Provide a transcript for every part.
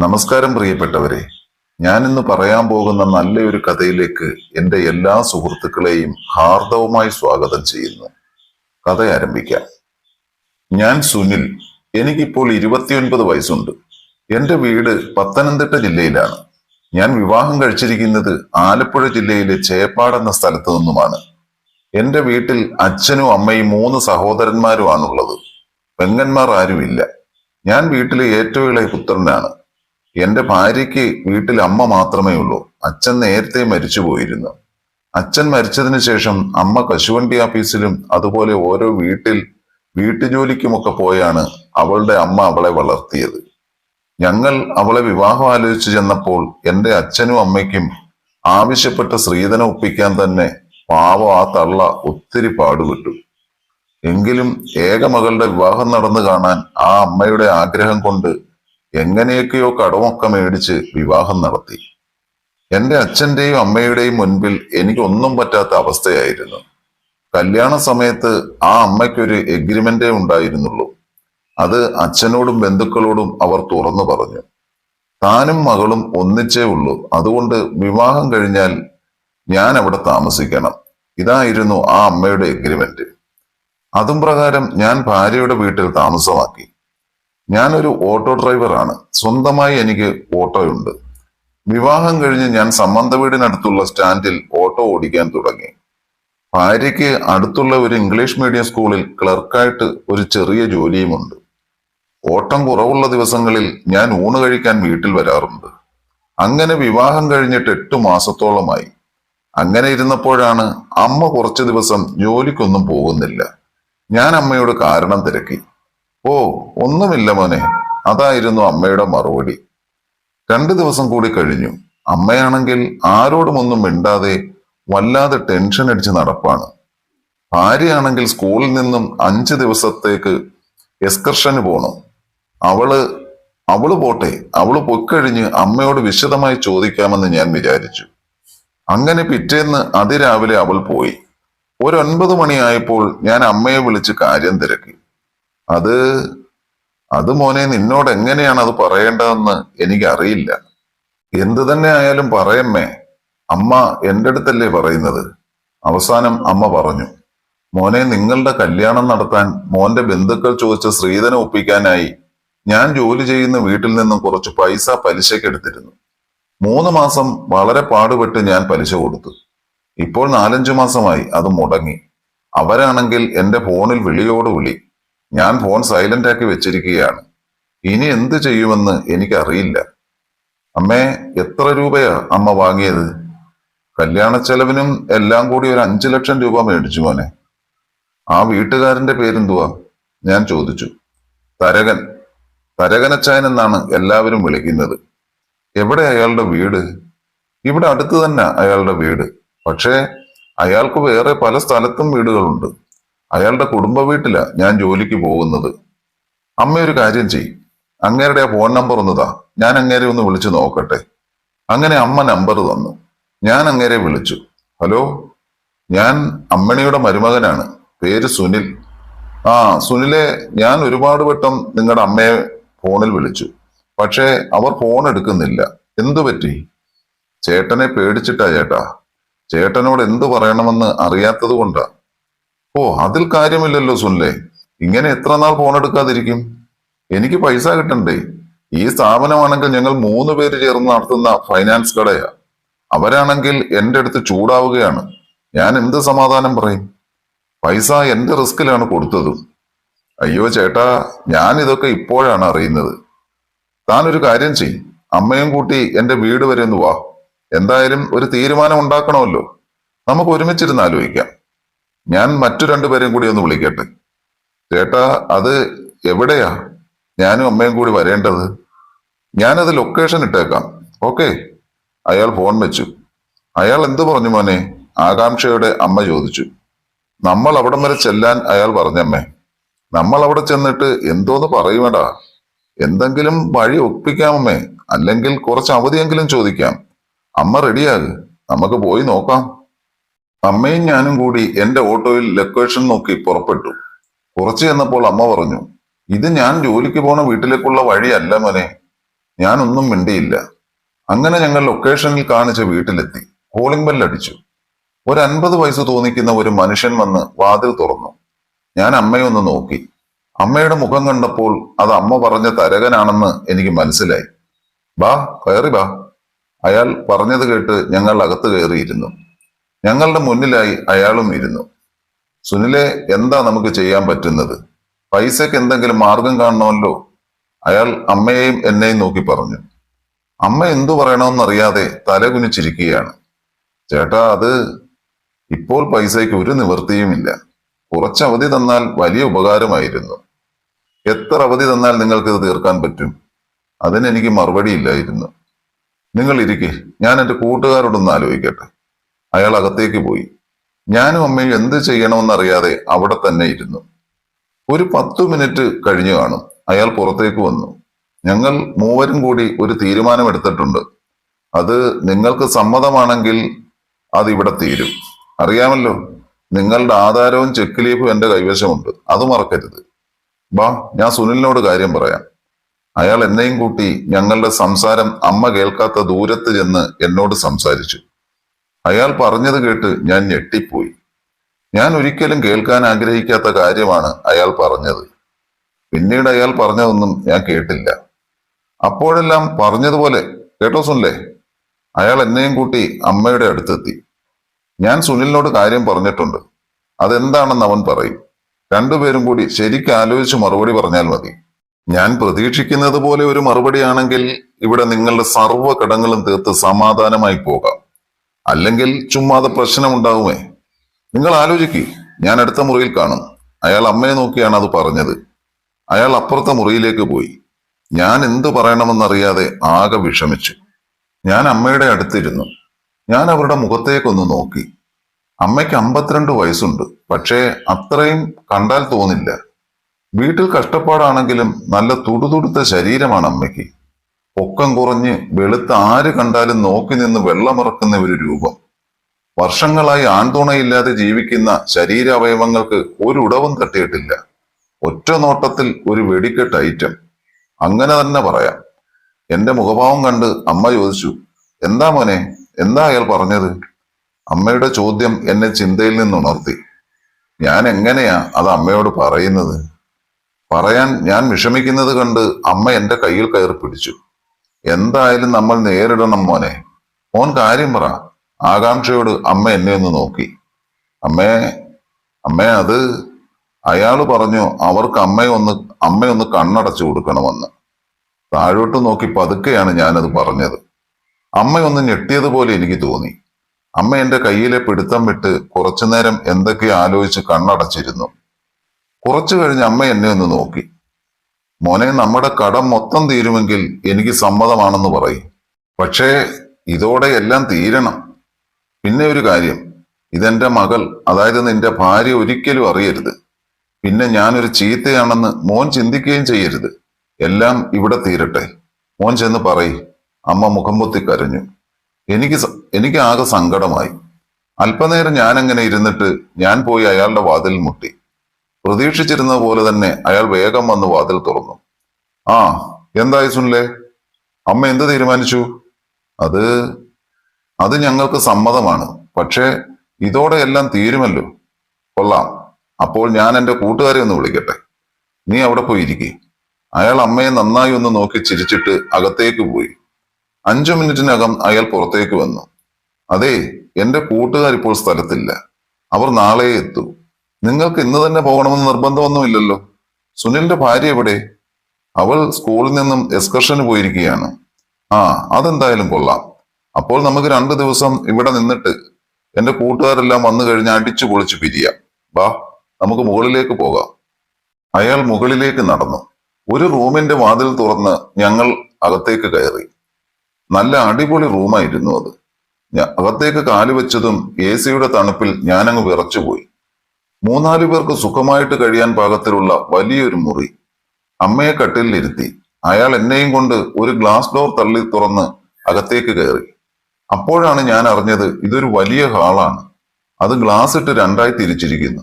നമസ്കാരം പ്രിയപ്പെട്ടവരെ. ഞാൻ ഇന്ന് പറയാൻ പോകുന്ന നല്ലൊരു കഥയിലേക്ക് എന്റെ എല്ലാ സുഹൃത്തുക്കളെയും ഹാർദവുമായി സ്വാഗതം ചെയ്യുന്നു. കഥ ആരംഭിക്കാം. ഞാൻ സുനിൽ. എനിക്കിപ്പോൾ ഇരുപത്തിയൊൻപത് വയസ്സുണ്ട്. എന്റെ വീട് പത്തനംതിട്ട ജില്ലയിലാണ്. ഞാൻ വിവാഹം കഴിച്ചിരിക്കുന്നത് ആലപ്പുഴ ജില്ലയിലെ ചേപ്പാട് എന്ന സ്ഥലത്ത് നിന്നുമാണ്. എന്റെ വീട്ടിൽ അച്ഛനും അമ്മയും മൂന്ന് സഹോദരന്മാരുമാണുള്ളത്. പെങ്ങന്മാർ ആരുമില്ല. ഞാൻ വീട്ടിലെ ഏറ്റവും ഇളയ പുത്രനാണ്. എന്റെ ഭാര്യയ്ക്ക് വീട്ടിൽ അമ്മ മാത്രമേ ഉള്ളൂ. അച്ഛൻ നേരത്തെ മരിച്ചു പോയിരുന്നു. അച്ഛൻ മരിച്ചതിന് ശേഷം അമ്മ കശുവണ്ടി ഓഫീസിലും അതുപോലെ ഓരോ വീട്ടിൽ വീട്ടുജോലിക്കുമൊക്കെ പോയാണ് അവളുടെ അമ്മ അവളെ വളർത്തിയത്. ഞങ്ങൾ അവളെ വിവാഹം ആലോചിച്ചു ചെന്നപ്പോൾ എന്റെ അച്ഛനും അമ്മയ്ക്കും ആവശ്യപ്പെട്ട സ്ത്രീധനം ഒപ്പിക്കാൻ തന്നെ പാവം ആ തള്ള ഒത്തിരി പാടുപെട്ടു. എങ്കിലും ഏകമകളുടെ വിവാഹം നടന്നു കാണാൻ ആ അമ്മയുടെ ആഗ്രഹം കൊണ്ട് എങ്ങനെയൊക്കെയോ കടമൊക്കെ മേടിച്ച് വിവാഹം നടത്തി. എന്റെ അച്ഛന്റെയും അമ്മയുടെയും മുൻപിൽ എനിക്കൊന്നും പറ്റാത്ത അവസ്ഥയായിരുന്നു. കല്യാണ സമയത്ത് ആ അമ്മയ്ക്കൊരു എഗ്രിമെന്റേ ഉണ്ടായിരുന്നുള്ളൂ. അത് അച്ഛനോടും ബന്ധുക്കളോടും അവർ തുറന്നു പറഞ്ഞു. താനും മകളും ഒന്നിച്ചേ ഉള്ളൂ. അതുകൊണ്ട് വിവാഹം കഴിഞ്ഞാൽ ഞാൻ അവിടെ താമസിക്കണം. ഇതായിരുന്നു ആ അമ്മയുടെ എഗ്രിമെന്റ് അതും പ്രകാരം ഞാൻ ഭാര്യയുടെ വീട്ടിൽ താമസമാക്കി. ഞാനൊരു ഓട്ടോ ഡ്രൈവറാണ്. സ്വന്തമായി എനിക്ക് ഓട്ടോയുണ്ട്. വിവാഹം കഴിഞ്ഞ് ഞാൻ സമ്മന്ത വീടിനടുത്തുള്ള സ്റ്റാൻഡിൽ ഓട്ടോ ഓടിക്കാൻ തുടങ്ങി. ഭാര്യയ്ക്ക് അടുത്തുള്ള ഒരു ഇംഗ്ലീഷ് മീഡിയം സ്കൂളിൽ ക്ലർക്കായിട്ട് ഒരു ചെറിയ ജോലിയുമുണ്ട്. ഓട്ടം കുറവുള്ള ദിവസങ്ങളിൽ ഞാൻ ഊണ് കഴിക്കാൻ വീട്ടിൽ വരാറുണ്ട്. അങ്ങനെ വിവാഹം കഴിഞ്ഞിട്ട് എട്ടു മാസത്തോളമായി. അങ്ങനെ ഇരുന്നപ്പോഴാണ് അമ്മ കുറച്ചു ദിവസം ജോലിക്കൊന്നും പോകുന്നില്ല. ഞാൻ അമ്മയോട് കാരണം തിരക്കി. ഓ ഒന്നുമില്ല മോനെ. അതായിരുന്നു അമ്മയുടെ മറുപടി. രണ്ടു ദിവസം കൂടി കഴിഞ്ഞു. അമ്മയാണെങ്കിൽ ആരോടും ഒന്നും മിണ്ടാതെ വല്ലാതെ ടെൻഷൻ അടിച്ച് നടപ്പാണ്. ഭാര്യയാണെങ്കിൽ സ്കൂളിൽ നിന്നും അഞ്ച് ദിവസത്തേക്ക് എക്സ്കർഷന് പോണം. അവൾ അവൾ പോട്ടെ. അവൾ പൊക്കഴിഞ്ഞ് അമ്മയോട് വിശദമായി ചോദിക്കാമെന്ന് ഞാൻ വിചാരിച്ചു. അങ്ങനെ പിറ്റേന്ന് അതിരാവിലെ അവൾ പോയി. ഒരൊൻപത് മണിയായപ്പോൾ ഞാൻ അമ്മയെ വിളിച്ച് കാര്യം തിരക്കി. അത് അത് മോനെ നിന്നോട് എങ്ങനെയാണ് അത് പറയേണ്ടതെന്ന് എനിക്കറിയില്ല. എന്തു തന്നെ ആയാലും പറയമ്മേ അമ്മ എന്റെ അടുത്തല്ലേ പറയുന്നത്. അവസാനം അമ്മ പറഞ്ഞു മോനെ നിങ്ങളുടെ കല്യാണം നടത്താൻ മോന്റെ ബന്ധുക്കൾ ചോദിച്ച സ്ത്രീധനം ഒപ്പിക്കാനായി ഞാൻ ജോലി ചെയ്യുന്ന വീട്ടിൽ നിന്നും കുറച്ച് പൈസ പലിശയ്ക്ക് എടുത്തിരുന്നു. മൂന്ന് മാസം വളരെ പാടുപെട്ട് ഞാൻ പലിശ കൊടുത്തു. ഇപ്പോൾ നാലഞ്ചു മാസമായി അത് മുടങ്ങി. അവരാണെങ്കിൽ എന്റെ ഫോണിൽ വിളിയോട് വിളി. ഞാൻ ഫോൺ സൈലന്റ് ആക്കി വെച്ചിരിക്കുകയാണ്. ഇനി എന്ത് ചെയ്യുമെന്ന് എനിക്കറിയില്ല. അമ്മേ എത്ര രൂപയാ അമ്മ വാങ്ങിയത്? കല്യാണ ചെലവിനും എല്ലാം കൂടി ഒരു അഞ്ചു ലക്ഷം രൂപ മേടിച്ചു മോനെ. ആ വീട്ടുകാരന്റെ പേരെന്തുവാ? ഞാൻ ചോദിച്ചു. തരകൻ. തരകനച്ചായൻ എന്നാണ് എല്ലാവരും വിളിക്കുന്നത്. എവിടെ അയാളുടെ വീട്? ഇവിടെ അടുത്ത് തന്നെ അയാളുടെ വീട്. പക്ഷേ അയാൾക്ക് വേറെ പല സ്ഥലത്തും വീടുകളുണ്ട്. അയാളുടെ കുടുംബ വീട്ടിലാ ഞാൻ ജോലിക്ക് പോകുന്നത്. അമ്മ ഒരു കാര്യം ചെയ്. അങ്ങേരുടെ ഫോൺ നമ്പർ ഒന്ന് താ. ഞാൻ അങ്ങേരെ ഒന്ന് വിളിച്ചു നോക്കട്ടെ. അങ്ങനെ അമ്മ നമ്പർ തന്നു. ഞാൻ അങ്ങേരെ വിളിച്ചു. ഹലോ? ഞാൻ അമ്മണിയുടെ മരുമകനാണ്. പേര് സുനിൽ. ആ സുനിലെ ഞാൻ ഒരുപാട് വട്ടം നിങ്ങളുടെ അമ്മയെ ഫോണിൽ വിളിച്ചു. പക്ഷേ അവർ ഫോൺ എടുക്കുന്നില്ല. എന്തു പറ്റി? ചേട്ടനെ പേടിച്ചിട്ടാ ചേട്ടാ. ചേട്ടനോട് എന്തു പറയണമെന്ന് അറിയാത്തത് കൊണ്ടാ. ഓ അതിൽ കാര്യമില്ലല്ലോ സുനിലെ. ഇങ്ങനെ എത്ര നാൾ ഫോൺ എടുക്കാതിരിക്കും? എനിക്ക് പൈസ കിട്ടണ്ടേ. ഈ സ്ഥാപനമാണെങ്കിൽ ഞങ്ങൾ മൂന്ന് പേര് ചേർന്ന് നടത്തുന്ന ഫൈനാൻസ് കടയാ. അവരാണെങ്കിൽ എന്റെ അടുത്ത് ചൂടാവുകയാണ്. ഞാൻ എന്ത് സമാധാനം പറയും? പൈസ എന്റെ റിസ്കിലാണ് കൊടുത്തതും. അയ്യോ ചേട്ടാ ഞാൻ ഇതൊക്കെ ഇപ്പോഴാണ് അറിയുന്നത്. താൻ ഒരു കാര്യം ചെയ് അമ്മയും കൂട്ടി എന്റെ വീട് വരെ ഒന്ന് വാ. എന്തായാലും ഒരു തീരുമാനം ഉണ്ടാക്കണമല്ലോ. നമുക്ക് ഒരുമിച്ചിരുന്ന് ആലോചിക്കാം. ഞാൻ മറ്റു രണ്ടുപേരെയും കൂടി ഒന്ന് വിളിക്കട്ടെ. ചേട്ടാ അത് എവിടെയാ? ഞാനും അമ്മയും കൂടി വരേണ്ടത്? ഞാനത് ലൊക്കേഷൻ ഇട്ടേക്കാം. ഓക്കെ അയാൾ ഫോൺ വെച്ചു. അയാൾ എന്തു പറഞ്ഞു മോനെ? ആകാംക്ഷയുടെ അമ്മ ചോദിച്ചു. നമ്മൾ അവിടം വരെ ചെല്ലാൻ അയാൾ പറഞ്ഞമ്മേ നമ്മൾ അവിടെ ചെന്നിട്ട് എന്തോന്ന് പറയുമടാ. എന്തെങ്കിലും വഴി ഒപ്പിക്കാമമ്മേ അല്ലെങ്കിൽ കുറച്ച് അവധിയെങ്കിലും ചോദിക്കാം. അമ്മ റെഡിയാക് നമുക്ക് പോയി നോക്കാം. അമ്മയും ഞാനും കൂടി എന്റെ ഓട്ടോയിൽ ലൊക്കേഷൻ നോക്കി പുറപ്പെട്ടു. കുറച്ചു ചെന്നപ്പോൾ അമ്മ പറഞ്ഞു ഇത് ഞാൻ ജോലിക്ക് പോണ വീട്ടിലേക്കുള്ള വഴിയല്ല മോനെ ഞാനൊന്നും മിണ്ടിയില്ല. അങ്ങനെ ഞങ്ങൾ ലൊക്കേഷനിൽ കാണിച്ച വീട്ടിലെത്തി. കോളിംഗ് ബെല്ലടിച്ചു ഒരു അൻപത് വയസ്സ് തോന്നിക്കുന്ന ഒരു മനുഷ്യൻ വന്ന് വാതിൽ തുറന്നു. ഞാൻ അമ്മയൊന്ന് നോക്കി. അമ്മയുടെ മുഖം കണ്ടപ്പോൾ അത് അമ്മ പറഞ്ഞ തരകനാണെന്ന് എനിക്ക് മനസ്സിലായി. ബാ കയറി ബാ. അയാൾ പറഞ്ഞത് കേട്ട് ഞങ്ങൾ അകത്ത് കയറിയിരുന്നു. ഞങ്ങളുടെ മുന്നിലായി അയാളും ഇരുന്നു. സുനിലെ എന്താ നമുക്ക് ചെയ്യാൻ പറ്റുന്നത്? പൈസക്ക് എന്തെങ്കിലും മാർഗം കാണണമല്ലോ? അയാൾ അമ്മയെയും എന്നെയും നോക്കി പറഞ്ഞു. അമ്മ എന്തു പറയണമെന്നറിയാതെ തലകുനിച്ചിരിക്കുകയാണ്. ചേട്ടാ അത് ഇപ്പോൾ പൈസയ്ക്ക് ഒരു നിവൃത്തിയുമില്ല. കുറച്ച് അവധി തന്നാൽ വലിയ ഉപകാരമായിരുന്നു. എത്ര അവധി തന്നാൽ നിങ്ങൾക്ക് തീർക്കാൻ പറ്റും? അതിനെനിക്ക് മറുപടിയില്ലായിരുന്നു. നിങ്ങൾ ഇരിക്കെ ഞാൻ എന്റെ കൂട്ടുകാരോടൊന്ന് ആലോചിക്കട്ടെ. അയാൾ അകത്തേക്ക് പോയി. ഞാനും അമ്മയും എന്ത് ചെയ്യണമെന്നറിയാതെ അവിടെ തന്നെ ഇരുന്നു. ഒരു പത്തു മിനിറ്റ് കഴിഞ്ഞു കാണും അയാൾ പുറത്തേക്ക് വന്നു. ഞങ്ങൾ മൂവരും കൂടി ഒരു തീരുമാനമെടുത്തിട്ടുണ്ട്. അത് നിങ്ങൾക്ക് സമ്മതമാണെങ്കിൽ അത് ഇവിടെ തീരും. അറിയാമല്ലോ നിങ്ങളുടെ ആധാരവും ചെക്ക് ലീഫും എന്റെ കൈവശമുണ്ട്. അത് മറക്കരുത്. ബാ ഞാൻ സുനിലിനോട് കാര്യം പറയാം. അയാൾ എന്നെയും കൂട്ടി ഞങ്ങളുടെ സംസാരം അമ്മ കേൾക്കാത്ത ദൂരത്ത് ചെന്ന് എന്നോട് സംസാരിച്ചു. അയാൾ പറഞ്ഞത് കേട്ട് ഞാൻ ഞെട്ടിപ്പോയി. ഞാൻ ഒരിക്കലും കേൾക്കാൻ ആഗ്രഹിക്കാത്ത കാര്യമാണ് അയാൾ പറഞ്ഞത്. പിന്നീട് അയാൾ പറഞ്ഞതൊന്നും ഞാൻ കേട്ടില്ല. അപ്പോഴെല്ലാം പറഞ്ഞതുപോലെ കേട്ടോ സുനിലേ? അയാൾ എന്നെയും കൂട്ടി അമ്മയുടെ അടുത്തെത്തി. ഞാൻ സുനിലിനോട് കാര്യം പറഞ്ഞിട്ടുണ്ട്. അതെന്താണെന്ന് അവൻ പറയും. രണ്ടുപേരും കൂടി ശരിക്കും ആലോചിച്ച് മറുപടി പറഞ്ഞാൽ മതി. ഞാൻ പ്രതീക്ഷിക്കുന്നത് പോലെ ഒരു മറുപടിയാണെങ്കിൽ ഇവിടെ നിങ്ങളുടെ സർവ കടങ്ങളും തീർത്ത് സമാധാനമായി പോകാം. അല്ലെങ്കിൽ ചുമ്മാതെ പ്രശ്നമുണ്ടാവുമേ? നിങ്ങൾ ആലോചിക്കേ ഞാൻ അടുത്ത മുറിയിൽ കാണും. അയാൾ അമ്മയെ നോക്കിയാണ് അത് പറഞ്ഞത്. അയാൾ അപ്പുറത്തെ മുറിയിലേക്ക് പോയി. ഞാൻ എന്തു പറയണമെന്നറിയാതെ ആകെ വിഷമിച്ചു. ഞാൻ അമ്മയുടെ അടുത്തിരുന്നു. ഞാൻ അവരുടെ മുഖത്തേക്കൊന്ന് നോക്കി. അമ്മയ്ക്ക് അമ്പത്തിരണ്ട് വയസ്സുണ്ട്. പക്ഷേ അത്രയും കണ്ടാൽ തോന്നില്ല. വീട്ടിൽ കഷ്ടപ്പാടാണെങ്കിലും നല്ല തുടുതുടുത്ത ശരീരമാണ് അമ്മയ്ക്ക്. പൊക്കം കുറഞ്ഞ് വെളുത്ത ആര് കണ്ടാലും നോക്കി നിന്ന് വെള്ളമിറക്കുന്ന ഒരു രൂപം. വർഷങ്ങളായി ആൺതുണയില്ലാതെ ജീവിക്കുന്ന ശരീരാവയവങ്ങൾക്ക് ഒരു ഉടവും തട്ടിയിട്ടില്ല. ഒറ്റ നോട്ടത്തിൽ ഒരു വെടിക്കെട്ട് ഐറ്റം. അങ്ങനെ തന്നെ പറയാം. എന്റെ മുഖഭാവം കണ്ട് അമ്മ ചോദിച്ചു എന്താ മോനെ എന്താ അയാൾ പറഞ്ഞത്? അമ്മയുടെ ചോദ്യം എന്നെ ചിന്തയിൽ നിന്നുണർത്തി. ഞാൻ എങ്ങനെയാ അത് അമ്മയോട് പറയുന്നത്? പറയാൻ ഞാൻ വിഷമിക്കുന്നത് കണ്ട് അമ്മ എന്റെ കയ്യിൽ കയറി പിടിച്ചു. എന്തായാലും നമ്മൾ നേരിടണം മോനെ. മോൻ കാര്യം പറ. ആകാംക്ഷയോട് അമ്മ എന്നെ ഒന്ന് നോക്കി. അമ്മേ അമ്മേ അത് അയാൾ പറഞ്ഞു അവർക്ക് അമ്മയെ ഒന്ന് അമ്മയൊന്ന് കണ്ണടച്ചു കൊടുക്കണമെന്ന്. താഴോട്ട് നോക്കി പതുക്കെയാണ് ഞാനത് പറഞ്ഞത്. അമ്മയൊന്ന് ഞെട്ടിയതുപോലെ എനിക്ക് തോന്നി. അമ്മ എന്റെ കയ്യിലെ പിടുത്തം വിട്ട് കുറച്ചുനേരം എന്തൊക്കെ ആലോചിച്ച് കണ്ണടച്ചിരുന്നു. കുറച്ചു കഴിഞ്ഞ് അമ്മ എന്നെ ഒന്ന് നോക്കി. മോനെ നമ്മുടെ കടം മൊത്തം തീരുമെങ്കിൽ എനിക്ക് സമ്മതമാണെന്ന് പറയും. പക്ഷേ ഇതോടെ എല്ലാം തീരണം. പിന്നെ ഒരു കാര്യം. ഇതെന്റെ മകൾ അതായത് നിന്റെ ഭാര്യ ഒരിക്കലും അറിയരുത്. പിന്നെ ഞാനൊരു ചീത്തയാണെന്ന് മോൻ ചിന്തിക്കുകയും ചെയ്യരുത്. എല്ലാം ഇവിടെ തീരട്ടെ. മോൻ ചെന്ന് പറയും. അമ്മ മുഖം പൊത്തി കരഞ്ഞു. എനിക്ക് എനിക്ക് ആകെ സങ്കടമായി. അല്പനേരം ഞാനങ്ങനെ ഇരുന്നിട്ട് ഞാൻ പോയി അയാളുടെ വാതിൽ മുട്ടി. പ്രതീക്ഷിച്ചിരുന്ന പോലെ തന്നെ അയാൾ വേഗം വന്ന് വാതിൽ തുറന്നു. ആ എന്തായി സുനിലേ? അമ്മ എന്ത് തീരുമാനിച്ചു? അത് അത് ഞങ്ങൾക്ക് സമ്മതമാണ്. പക്ഷേ ഇതോടെ എല്ലാം തീരുമല്ലോ. കൊള്ളാം. അപ്പോൾ ഞാൻ എന്റെ കൂട്ടുകാരെ ഒന്ന് വിളിക്കട്ടെ. നീ അവിടെ പോയി ഇരിക്കേ. അയാൾ അമ്മയെ നന്നായി ഒന്ന് നോക്കി ചിരിച്ചിട്ട് അകത്തേക്ക് പോയി. അഞ്ചു മിനിറ്റിനകം അയാൾ പുറത്തേക്ക് വന്നു. അതെ എന്റെ കൂട്ടുകാർ ഇപ്പോൾ സ്ഥലത്തില്ല. അവർ നാളെ എത്തൂ. നിങ്ങൾക്ക് ഇന്ന് തന്നെ പോകണമെന്ന് നിർബന്ധമൊന്നുമില്ലല്ലോ. സുനിലിന്റെ ഭാര്യ എവിടെ? അവൾ സ്കൂളിൽ നിന്നും എക്സ്കർഷന് പോയിരിക്കുകയാണ്. ആ അതെന്തായാലും കൊള്ളാം. അപ്പോൾ നമുക്ക് രണ്ടു ദിവസം ഇവിടെ നിന്നിട്ട് എന്റെ കൂട്ടുകാരെല്ലാം വന്നു കഴിഞ്ഞ് അടിച്ചു പൊളിച്ചു പിരിയാം. വാ നമുക്ക് മുകളിലേക്ക് പോകാം. അയാൾ മുകളിലേക്ക് നടന്നു. ഒരു റൂമിന്റെ വാതിൽ തുറന്ന് ഞങ്ങൾ അകത്തേക്ക് കയറി. നല്ല അടിപൊളി റൂമായിരുന്നു അത്. അകത്തേക്ക് കാലുവെച്ചതും എ സിയുടെ തണുപ്പിൽ ഞാനങ്ങ് വിറച്ചുപോയി. മൂന്നാലു പേർക്ക് സുഖമായിട്ട് കഴിയാൻ പാകത്തിലുള്ള വലിയൊരു മുറി. അമ്മയെ കട്ടിലിരുത്തി അയാൾ എന്നെയും കൊണ്ട് ഒരു ഗ്ലാസ് ഡോർ തള്ളി തുറന്ന് അകത്തേക്ക് കയറി. അപ്പോഴാണ് ഞാൻ അറിഞ്ഞത് ഇതൊരു വലിയ ഹാളാണ്. അത് ഗ്ലാസ് ഇട്ട് രണ്ടായി തിരിച്ചിരിക്കുന്നു.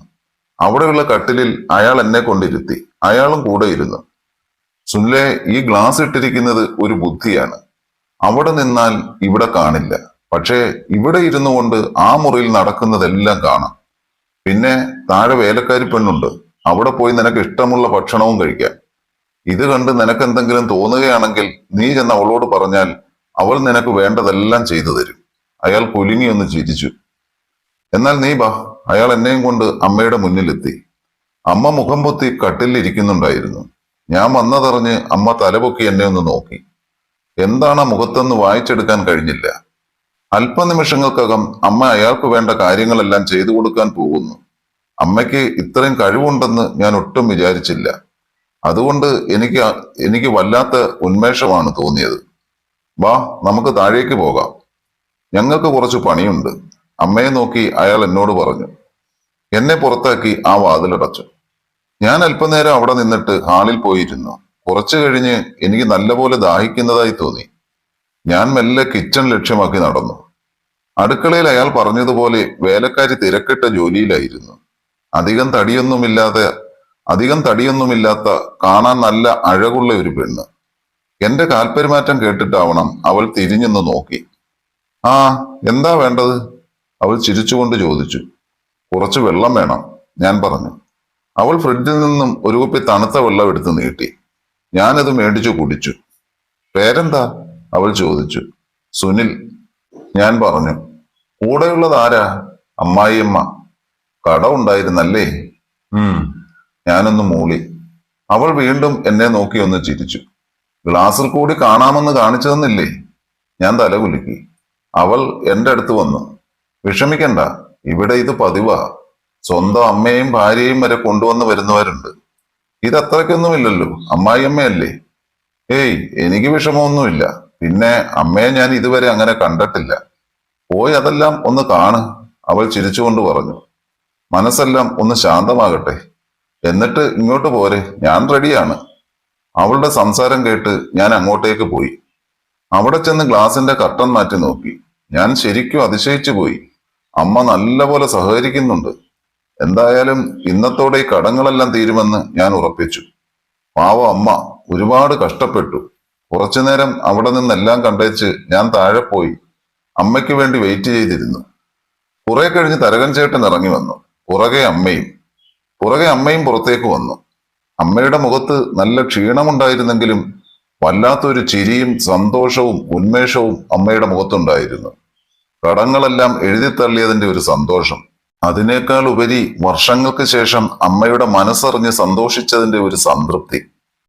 അവിടെയുള്ള കട്ടിലിൽ അയാൾ എന്നെ കൊണ്ടിരുത്തി. അയാളും കൂടെ ഇരുന്നു. സുനിലെ ഈ ഗ്ലാസ് ഇട്ടിരിക്കുന്നത് ഒരു ബുദ്ധിയാണ്. അവിടെ നിന്നാൽ ഇവിടെ കാണില്ല. പക്ഷേ ഇവിടെ ഇരുന്നു കൊണ്ട് ആ മുറിയിൽ നടക്കുന്നതെല്ലാം കാണാം. പിന്നെ താഴെ വേലക്കാരി പെണ്ണുണ്ട്. അവിടെ പോയി നിനക്ക് ഇഷ്ടമുള്ള ഭക്ഷണവും കഴിക്കാം. ഇത് കണ്ട് നിനക്ക് എന്തെങ്കിലും തോന്നുകയാണെങ്കിൽ നീ ചെന്ന് അവളോട് പറഞ്ഞാൽ അവൾ നിനക്ക് വേണ്ടതെല്ലാം ചെയ്തു തരും. അയാൾ കുലുങ്ങിയൊന്ന് ചിരിച്ചു. എന്നാൽ നീ ബാ അയാൾ എന്നെയും കൊണ്ട് അമ്മയുടെ മുന്നിലെത്തി. അമ്മ മുഖം പൊത്തി കട്ടിലിരിക്കുന്നുണ്ടായിരുന്നു. ഞാൻ വന്നതറിഞ്ഞ് അമ്മ തലപൊക്കി എന്നെ ഒന്ന് നോക്കി. എന്താണ് മുഖത്തൊന്ന് വായിച്ചെടുക്കാൻ കഴിഞ്ഞില്ല? അല്പനിമിഷങ്ങൾക്കകം അമ്മ അയാൾക്ക് വേണ്ട കാര്യങ്ങളെല്ലാം ചെയ്തു കൊടുക്കാൻ പോകുന്നു. അമ്മയ്ക്ക് ഇത്രയും കഴിവുണ്ടെന്ന് ഞാൻ ഒട്ടും വിചാരിച്ചില്ല. അതുകൊണ്ട് എനിക്ക് എനിക്ക് വല്ലാത്ത ഉന്മേഷമാണ് തോന്നിയത്. വാ നമുക്ക് താഴേക്ക് പോകാം. ഞങ്ങൾക്ക് കുറച്ച് പണിയുണ്ട്. അമ്മയെ നോക്കി അയാൾ എന്നോട് പറഞ്ഞു. എന്നെ പുറത്താക്കി ആ വാതിലടച്ചു. ഞാൻ അല്പനേരം അവിടെ നിന്നിട്ട് ഹാളിൽ പോയിരുന്നു. കുറച്ചു കഴിഞ്ഞ് എനിക്ക് നല്ലപോലെ ദാഹിക്കുന്നതായി തോന്നി. ഞാൻ മെല്ലെ കിച്ചൺ ലക്ഷ്യമാക്കി നടന്നു. അടുക്കളയിൽ അയാൾ പറഞ്ഞതുപോലെ വേലക്കാരി തിരക്കിട്ട ജോലിയിലായിരുന്നു. അധികം തടിയൊന്നുമില്ലാതെ അധികം തടിയൊന്നുമില്ലാത്ത കാണാൻ നല്ല അഴകുള്ള ഒരു പെണ്ണ്. എന്റെ കാൽപ്പെരുമാറ്റം കേട്ടിട്ടാവണം അവൾ തിരിഞ്ഞെന്ന് നോക്കി. ആ എന്താ വേണ്ടത്? അവൾ ചിരിച്ചുകൊണ്ട് ചോദിച്ചു. കുറച്ച് വെള്ളം വേണം ഞാൻ പറഞ്ഞു. അവൾ ഫ്രിഡ്ജിൽ നിന്നും ഒരു കുപ്പി തണുത്ത വെള്ളം എടുത്ത് നീട്ടി. ഞാനത് മേടിച്ചു കുടിച്ചു. പേരെന്താ? അവൾ ചോദിച്ചു. സുനിൽ ഞാൻ പറഞ്ഞു. കൂടെയുള്ളത് ആരാ? അമ്മായിയമ്മ. കട ഉണ്ടായിരുന്നല്ലേ? ഉം. ഞാനൊന്ന് മൂളി. അവൾ വീണ്ടും എന്നെ നോക്കി ഒന്ന് ചിരിച്ചു. ഗ്ലാസിൽ കൂടി കാണാമെന്ന് കാണിച്ചു തന്നില്ലേ ഞാൻ തലകുലുക്കി അവൾ എന്റെ അടുത്ത് വന്നു. വിഷമിക്കണ്ട ഇവിടെ ഇത് പതിവാ. സ്വന്തം അമ്മയും ഭാര്യയും വരെ കൊണ്ടുവന്ന് വരുന്നവരുണ്ട്. ഇത് അത്രയ്ക്കൊന്നുമില്ലല്ലോ അമ്മായിയമ്മയല്ലേ? ഏയ് എനിക്ക് വിഷമമൊന്നുമില്ല. പിന്നെ അമ്മയെ ഞാൻ ഇതുവരെ അങ്ങനെ കണ്ടിട്ടില്ല. പോയി അതെല്ലാം ഒന്ന് കാണ് അവൾ ചിരിച്ചുകൊണ്ട് പറഞ്ഞു. മനസ്സെല്ലാം ഒന്ന് ശാന്തമാകട്ടെ. എന്നിട്ട് ഇങ്ങോട്ട് പോരെ ഞാൻ റെഡിയാണ് അവളുടെ സംസാരം കേട്ട് ഞാൻ അങ്ങോട്ടേക്ക് പോയി. അവിടെ ചെന്ന് ഗ്ലാസിന്റെ കർട്ടൻ മാറ്റി നോക്കി. ഞാൻ ശരിക്കും അതിശയിച്ചു പോയി. അമ്മ നല്ലപോലെ സഹകരിക്കുന്നുണ്ട്. എന്തായാലും ഇന്നത്തോടെ ഈ കടങ്ങളെല്ലാം തീരുമെന്ന് ഞാൻ ഉറപ്പിച്ചു. പാവ അമ്മ ഒരുപാട് കഷ്ടപ്പെട്ടു. കുറച്ചു നേരം അവിടെ നിന്നെല്ലാം കണ്ടേച്ച് ഞാൻ താഴെ പോയി. അമ്മയ്ക്ക് വേണ്ടി വെയിറ്റ് ചെയ്തിരുന്നു. കുറെ കഴിഞ്ഞ് തരകൻ ചേട്ടൻ ഇറങ്ങി വന്നു. പുറകെ അമ്മയും പുറകെ അമ്മയും പുറത്തേക്ക് വന്നു. അമ്മയുടെ മുഖത്ത് നല്ല ക്ഷീണമുണ്ടായിരുന്നെങ്കിലും വല്ലാത്തൊരു ചിരിയും സന്തോഷവും ഉന്മേഷവും അമ്മയുടെ മുഖത്തുണ്ടായിരുന്നു. കടങ്ങളെല്ലാം എഴുതിത്തള്ളിയതിന്റെ ഒരു സന്തോഷം. അതിനേക്കാൾ ഉപരി വർഷങ്ങൾക്ക് ശേഷം അമ്മയുടെ മനസ്സറിഞ്ഞ് സന്തോഷിച്ചതിന്റെ ഒരു സംതൃപ്തി.